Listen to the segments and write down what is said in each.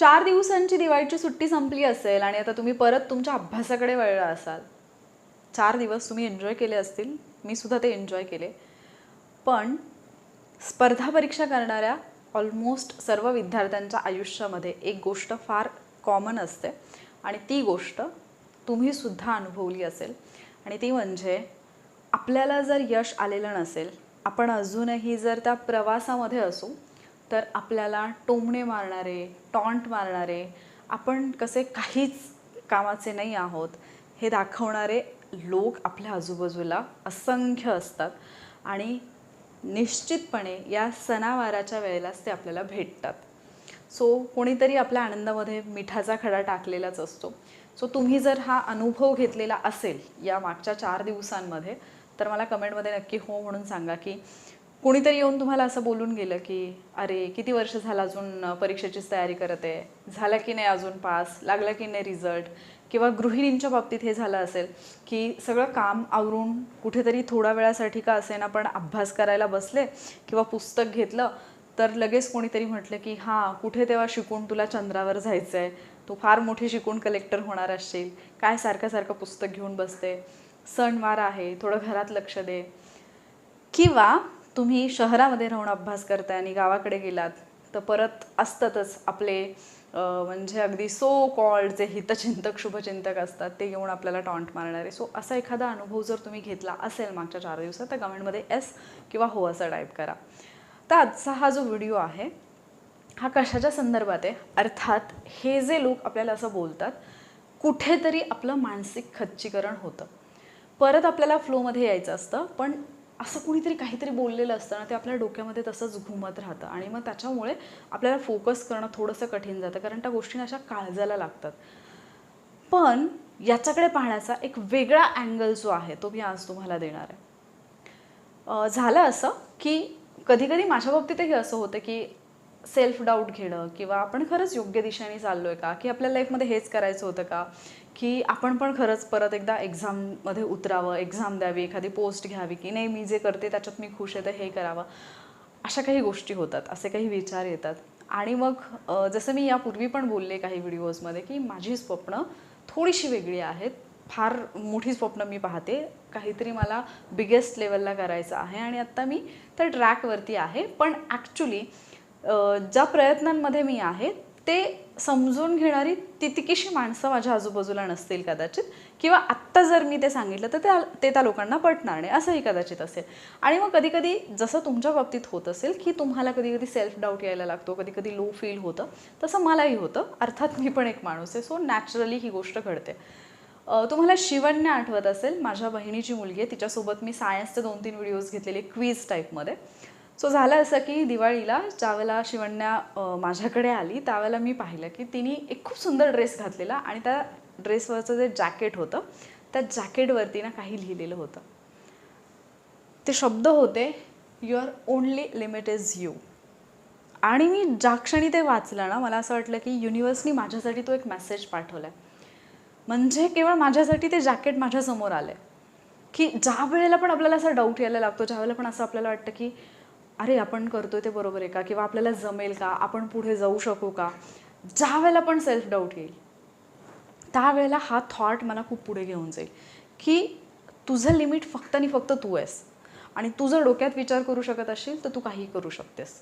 चार दिवसांची दिवाळीची सुट्टी संपली असेल आणि आता तुम्ही परत तुमच्या अभ्यासाकडे वळला असाल. चार दिवस तुम्ही एन्जॉय केले असतील. मी सुद्धा ते एन्जॉय केले. पण स्पर्धा परीक्षा करणाऱ्या ऑलमोस्ट सर्व विद्यार्थ्यांच्या आयुष्यामध्ये एक गोष्ट फार कॉमन असते आणि ती गोष्ट तुम्ही सुद्धा अनुभवली असेल. आणि ती म्हणजे आपल्याला जर यश आलेलं नसेल आपण अजूनही जर त्या प्रवासामध्ये असू तर आपल्याला टोमणे मारणारे टॉन्ट मारणारे आपण कसे काहीच कामाचे नाही आहोत हे दाखवणारे लोक आपल्या आजूबाजूला असंख्य असतात. आणि निश्चितपणे या सणावाराच्या वेळेलाच ते आपल्याला भेटतात. सो कोणीतरी आपल्या आनंदामध्ये मिठाचा खडा टाकलेलाच असतो. सो तुम्ही जर हा अनुभव घेतलेला असेल या मागच्या चार दिवसांमध्ये तर मला कमेंटमध्ये नक्की हो म्हणून सांगा की कोणीतरी येऊन तुम्हाला असं बोलून गेलं की अरे किती वर्ष झालं अजून परीक्षेचीच तयारी करत आहे? झालं की नाही अजून पास? लागला की नाही रिझल्ट? किंवा गृहिणींच्या बाबतीत हे झालं असेल की सगळं काम आवरून कुठेतरी थोड्या वेळासाठी का असेना पण अभ्यास करायला बसले किंवा पुस्तक घेतलं तर लगेच कोणीतरी म्हटलं की हां कुठे तेव्हा शिकून तुला चंद्रावर जायचं आहे तू फार मोठी शिकून कलेक्टर होणार असशील. काय सारखं सारखं पुस्तक घेऊन बसते? सणवार आहे थोडं घरात लक्ष दे. किंवा तुम्ही शहरामध्ये राहून अभ्यास करताय आणि गावाकडे गेलात तर परत असतातच आपले म्हणजे अगदी सो कॉल्ड जे हितचिंतक शुभचिंतक असतात ते येऊन आपल्याला टॉन्ट मारणारे. सो असा एखादा अनुभव जर तुम्ही घेतला असेल मागच्या चार दिवसात तर कमेंटमध्ये एस किंवा हो असं टाईप करा. तर आजचा हा जो व्हिडिओ आहे हा कशाच्या संदर्भात आहे? अर्थात हे जे लोक आपल्याला असं बोलतात कुठेतरी आपलं मानसिक खच्चीकरण होतं. परत आपल्याला फ्लोमध्ये यायचं असतं पण असं कुणीतरी काहीतरी बोललेलं असतं ना ते आपल्या डोक्यामध्ये तसंच घुमत राहतं. आणि मग त्याच्यामुळे आपल्याला फोकस करणं थोडंसं कठीण जातं कारण त्या गोष्टी अशा काळजाला लागतात. पण याच्याकडे पाहण्याचा एक वेगळा अँगल जो आहे तो मी आज तुम्हाला देणार आहे. झालं असं की कधीकधी माझ्या बाबतीतही असं होतं की सेल्फ डाऊट घेणं किंवा आपण खरंच योग्य दिशेने चाललो आहे का? की आपल्या लाईफमध्ये हेच करायचं होतं का? की आपण पण खरंच परत एकदा एक्झाममध्ये उतरावं एक्झाम द्यावी एखादी पोस्ट घ्यावी की नाही मी जे करते त्याच्यात मी खुश आहे तर हे करावं. अशा काही गोष्टी होतात असे काही विचार येतात. आणि मग जसं मी यापूर्वी पण बोलले काही व्हिडिओजमध्ये की माझी स्वप्न थोडीशी वेगळी आहेत. फार मोठी स्वप्न मी पाहते. काहीतरी मला बिगेस्ट लेवलला करायचं आहे आणि आत्ता मी त्या ट्रॅकवरती आहे. पण ॲक्च्युली ज्या प्रयत्नांमध्ये मी आहे ते समजून घेणारी तितकीशी माणसं माझ्या आजूबाजूला नसतील कदाचित. किंवा आत्ता जर मी ते सांगितलं तर त्या ते त्या लोकांना पटणार नाही असंही कदाचित असेल. आणि मग कधीकधी जसं तुमच्या बाबतीत होत असेल की तुम्हाला कधी कधी सेल्फ डाऊट यायला लागतो कधी कधी लो फील होतं तसं मलाही होतं. अर्थात मी पण एक माणूस आहे सो नॅचरली ही गोष्ट घडते. तुम्हाला शिवण्या आठवत असेल माझ्या बहिणीची मुलगी आहे तिच्यासोबत मी सायन्सचे दोन तीन व्हिडिओज घेतलेले क्वीज टाईपमध्ये सो झालं असं की दिवाळीला ज्यावेळेला शिवण्या माझ्याकडे आली त्यावेळेला मी पाहिलं की तिने एक खूप सुंदर ड्रेस घातलेला आणि त्या ड्रेसवरचं जे जॅकेट होतं त्या जॅकेटवरती ना काही लिहिलेलं होतं. ते शब्द होते your only limit is you आणि मी ज्या क्षणी ते वाचलं ना मला असं वाटलं की युनिवर्सनी माझ्यासाठी तो एक मेसेज पाठवला आहे म्हणजे केवळ माझ्यासाठी ते जॅकेट माझ्यासमोर आलं आहे की ज्या वेळेला पण आपल्याला असा डाऊट यायला लागतो ज्या वेळेला पण असं आपल्याला वाटतं की अरे आपण करतोय ते बरोबर आहे का? किंवा आपल्याला जमेल का? आपण पुढे जाऊ शकू का? ज्या वेळेला पण सेल्फ डाऊट येईल त्यावेळेला हा थॉट मला खूप पुढे घेऊन जाईल की तुझं लिमिट फक्त आणि फक्त तू आहेस. आणि तू जर डोक्यात विचार करू शकत असशील तर तू काही करू शकतेस.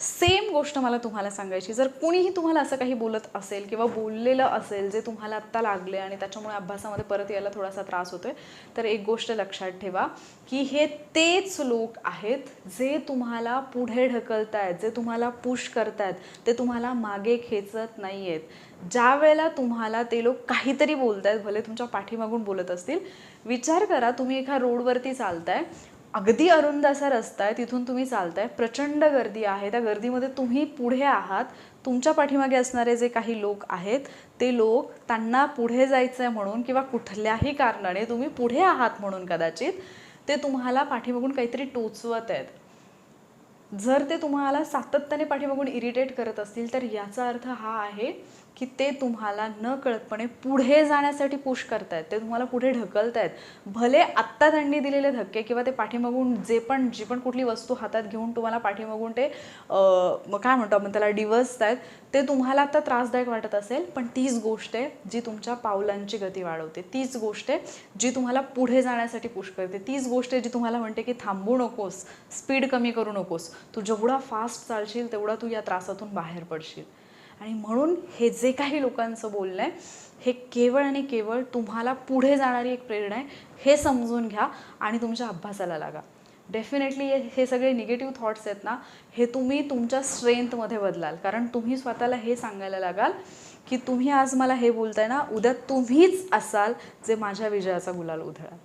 सेम गोष्ट मला तुम्हाला सांगायची जर कोणीही तुम्हाला असं काही बोलत असेल किंवा बोललेलं असेल जे तुम्हाला आत्ता लागले आणि त्याच्यामुळे अभ्यासामध्ये परत यायला थोडासा त्रास होतोय तर एक गोष्ट लक्षात ठेवा की हे तेच लोक आहेत जे तुम्हाला पुढे ढकलतायत जे तुम्हाला पुश करतायत ते तुम्हाला मागे खेचत नाही आहेत ज्या वेळेला तुम्हाला ते लोक काहीतरी बोलतायत भले तुमच्या पाठीमागून बोलत असतील विचार करा तुम्ही एका रोडवरती चालताय अगदी अरुंद असा रस्ता आहे तिथून तुम्ही चालताय. प्रचंड गर्दी आहे. त्या गर्दीमध्ये तुम्ही पुढे आहात. तुमच्या पाठीमागे असणारे जे काही लोक आहेत ते लोक त्यांना पुढे जायचं आहे म्हणून किंवा कुठल्याही कारणाने तुम्ही पुढे आहात म्हणून कदाचित ते तुम्हाला पाठीमागून काहीतरी टोचवत आहेत. जर ते तुम्हाला सातत्याने पाठीमागून इरिटेट करत असतील तर याचा अर्थ हा आहे की ते तुम्हाला न कळतपणे पुढे जाण्यासाठी पुश करतायत. ते तुम्हाला पुढे ढकलतायत. भले आत्ता त्यांनी दिलेले धक्के किंवा ते पाठीमागून जे पण जी पण कुठली वस्तू हातात घेऊन तुम्हाला पाठीमागून ते काय म्हणतो आपण त्याला डिवर्सत आहेत ते तुम्हाला आता त्रासदायक वाटत असेल पण तीच गोष्ट आहे जी तुमच्या पावलांची गती वाढवते. तीच गोष्ट आहे जी तुम्हाला पुढे जाण्यासाठी पुश करते. तीच गोष्ट आहे जी तुम्हाला म्हणते की थांबू नकोस स्पीड कमी करू नकोस. तू जेवढा फास्ट चालशील तेवढा तू या त्रासातून बाहेर पडशील. आणि म्हणून हे जे काही लोकांचं बोलणं आहे हे केवळ आणि केवळ तुम्हाला पुढे जाणारी एक प्रेरणा आहे हे समजून घ्या आणि तुमच्या अभ्यासाला लागा. डेफिनेटली हे सगळे निगेटिव्ह थॉट्स आहेत ना हे तुम्ही तुमच्या स्ट्रेंथमध्ये बदलाल. कारण तुम्ही स्वतःला हे सांगायला लागाल की तुम्ही आज मला हे बोलताय ना उद्या तुम्हीच असाल जे माझ्या विजयाचा गुलाल उधळाल.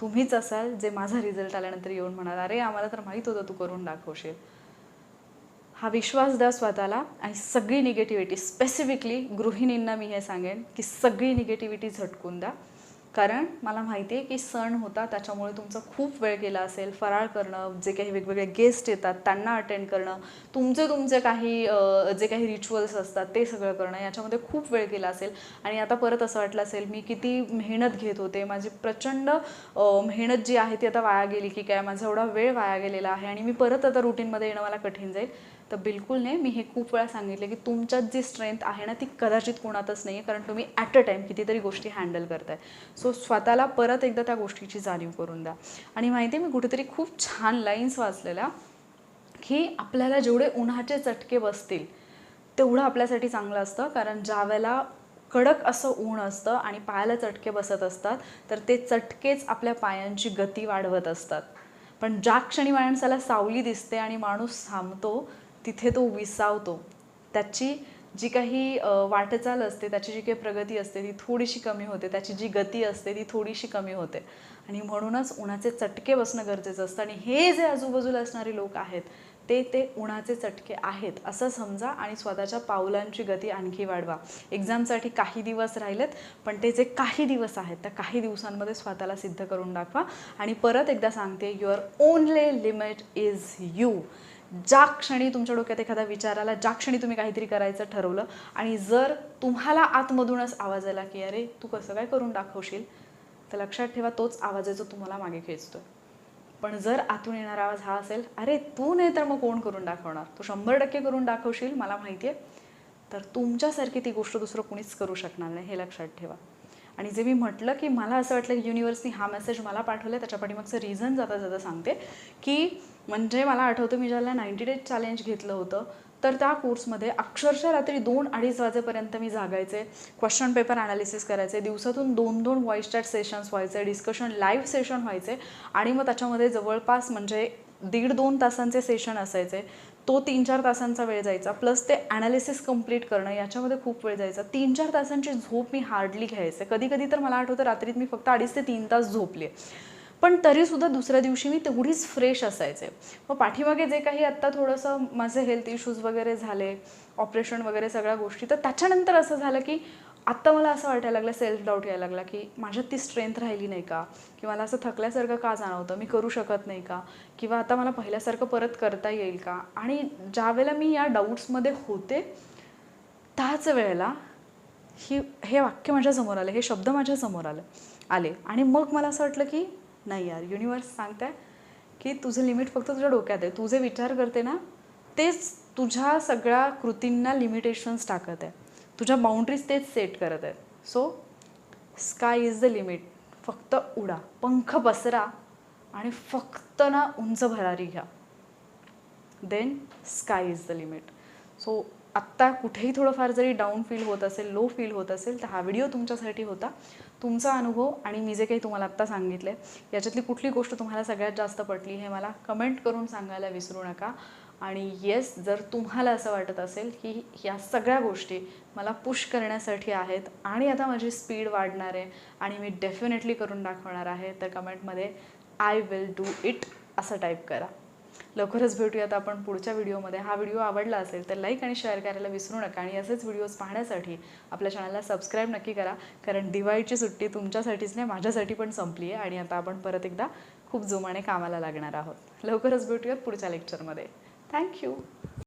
तुम्हीच असाल जे माझा रिझल्ट आल्यानंतर येऊन म्हणाल अरे आम्हाला तर माहीत होतं तू करून दाखवशील. हा विश्वास द्या स्वतःला आणि सगळी निगेटिव्हिटी स्पेसिफिकली गृहिणींना मी हे सांगेन की सगळी निगेटिव्हिटी झटकून द्या. कारण मला माहिती आहे की सण होता त्याच्यामुळे तुमचा खूप वेळ गेला असेल फराळ करणं जे काही वेगवेगळे गेस्ट येतात त्यांना अटेंड करणं तुमचे तुमचे काही जे काही रिच्युअल्स असतात ते सगळं करणं याच्यामध्ये खूप वेळ गेला असेल. आणि आता परत असं वाटलं असेल मी किती मेहनत घेत होते माझी प्रचंड मेहनत जी आहे ती आता वाया गेली की काय माझा एवढा वेळ वाया गेलेला आहे आणि मी परत आता रुटीनमध्ये येणं मला कठीण जाईल. तर बिलकुल नाही. मी हे खूप वेळा सांगितले की तुमच्यात जी स्ट्रेंथ आहे ना ती कदाचित कोणातच नाही आहे कारण तुम्ही ॲट अ टाईम कितीतरी गोष्टी हँडल करताय. सो स्वतःला परत एकदा त्या गोष्टीची जाणीव करून द्या. आणि माहिती आहे मी कुठेतरी खूप छान लाईन्स वाचलेल्या की आपल्याला जेवढे उन्हाचे चटके बसतील तेवढं आपल्यासाठी चांगलं असतं. कारण ज्या वेळेला कडक असं ऊन असतं आणि पायाला चटके बसत असतात तर ते चटकेच आपल्या पायांची गती वाढवत असतात. पण ज्या क्षणी माणसाला सावली दिसते आणि माणूस थांबतो तिथे तो विसावतो. त्याची जी काही वाटचाल असते त्याची जी काही प्रगती असते ती थोडीशी कमी होते. त्याची जी गती असते ती थोडीशी कमी होते. आणि म्हणूनच उन्हाचे चटके बसणं गरजेचं असतं. आणि हे जे आजूबाजूला असणारे लोक आहेत ते ते उन्हाचे चटके आहेत. असं समजा आणि स्वतःच्या पावलांची गती आणखी वाढवा. एक्झामसाठी काही दिवस राहिलेत पण ते जे काही दिवस आहेत त्या काही दिवसांमध्ये स्वतःला सिद्ध करून दाखवा. आणि परत एकदा सांगते your only limit is you ज्या क्षणी तुमच्या डोक्यात एखादा विचार आला ज्या क्षणी तुम्ही काहीतरी करायचं ठरवलं आणि जर तुम्हाला आतमधूनच आवाज आला की अरे तू कसं काय करून दाखवशील? तर लक्षात ठेवा तोच आवाज आहे जो तुम्हाला मागे खेचतो पण जर आतून येणारा आवाज हा असेल अरे तू नाही तर मग कोण करून दाखवणार? तू शंभर टक्के करून दाखवशील मला माहिती आहे तर तुमच्यासारखी ती गोष्ट दुसरं कुणीच करू शकणार नाही हे लक्षात ठेवा. आणि जे मी म्हटलं की मला असं वाटलं की युनिव्हर्सनी हा मेसेज मला पाठवला त्याच्या पाठीमागचं रिझन जाता जाता सांगते की म्हणजे मला आठवतं मी ज्याला नाईन्टी डेज चॅलेंज घेतलं होतं तर त्या कोर्समध्ये अक्षरशः रात्री दोन अडीच वाजेपर्यंत मी जागायचे क्वेश्चन पेपर ॲनालिसिस करायचे दिवसातून दोन दोन व्हॉइस चॅट सेशन्स व्हायचे डिस्कशन लाईव्ह सेशन व्हायचे आणि मग त्याच्यामध्ये जवळपास म्हणजे दीड दोन तासांचे सेशन असायचे. तो तीन चार तासांचा वेळ जायचा प्लस ते ॲनालिसिस कंप्लीट करणं याच्यामध्ये खूप वेळ जायचा. तीन चार तासांची झोप मी हार्डली घ्यायचे. कधी कधी तर मला आठवतं रात्रीत मी फक्त अडीच ते तीन तास झोपले. पण तरीसुद्धा दुसऱ्या दिवशी मी तेवढीच फ्रेश असायचे. मग पाठीमागे जे काही आत्ता थोडंसं माझे हेल्थ इश्यूज वगैरे झाले ऑपरेशन वगैरे सगळ्या गोष्टी तर त्याच्यानंतर असं झालं की आत्ता मला असं वाटायला लागलं सेल्फ डाऊट यायला लागला की माझ्यात ती स्ट्रेंथ राहिली नाही का? किंवा मला असं थकल्यासारखं का जाणवतं? मी करू शकत नाही का? किंवा आता मला पहिल्यासारखं परत करता येईल का? आणि ज्या वेळेला मी या डाऊट्समध्ये होते त्याच वेळेला ही हे वाक्य माझ्यासमोर आलं हे शब्द माझ्यासमोर आलं आले. आणि मग मला असं वाटलं की नाही यार युनिवर्स सांगताय की तुझं लिमिट फक्त तुझ्या डोक्यात आहे. तू जे विचार करते ना तेच तुझ्या सगळ्या कृतींना लिमिटेशन्स टाकत आहे. तुझ्या बाउंड्रीज तेच सेट करत आहेत. So sky is the limit फक्त उडा. पंख पसरा आणि फक्त ना उंच भरारी घ्या. Then sky is the limit so आत्ता कुठेही थोडंफार जरी डाऊन फील होत असेल लो फील होत असेल तर हा व्हिडिओ तुमच्यासाठी होता. तुमचा अनुभव आणि मी जे काही तुम्हाला आत्ता सांगितलं आहे याच्यातली कुठली गोष्ट तुम्हाला सगळ्यात जास्त पटली हे मला कमेंट करून सांगायला विसरू नका. आणि येस जर तुम्हाला असं वाटत असेल की या सगळ्या गोष्टी मला पुश करण्यासाठी आहेत आणि आता माझी स्पीड वाढणार आहे आणि मी डेफिनेटली करून दाखवणार आहे तर कमेंटमध्ये आय विल डू इट असं टाईप करा. लवकरच भेटूयात आपण पुढच्या व्हिडिओमध्ये हा व्हिडिओ आवडला असेल तर लाईक आणि शेअर करायला विसरू नका आणि असेच व्हिडिओज पाहण्यासाठी आपल्या चॅनलला सबस्क्राईब नक्की करा कारण दिवाळीची सुट्टी तुमच्यासाठीच नाही माझ्यासाठी पण संपली आहे आणि आता आपण परत एकदा खूप जोमाने कामाला लागणार आहोत. लवकरच भेटूयात पुढच्या लेक्चरमध्ये Thank you.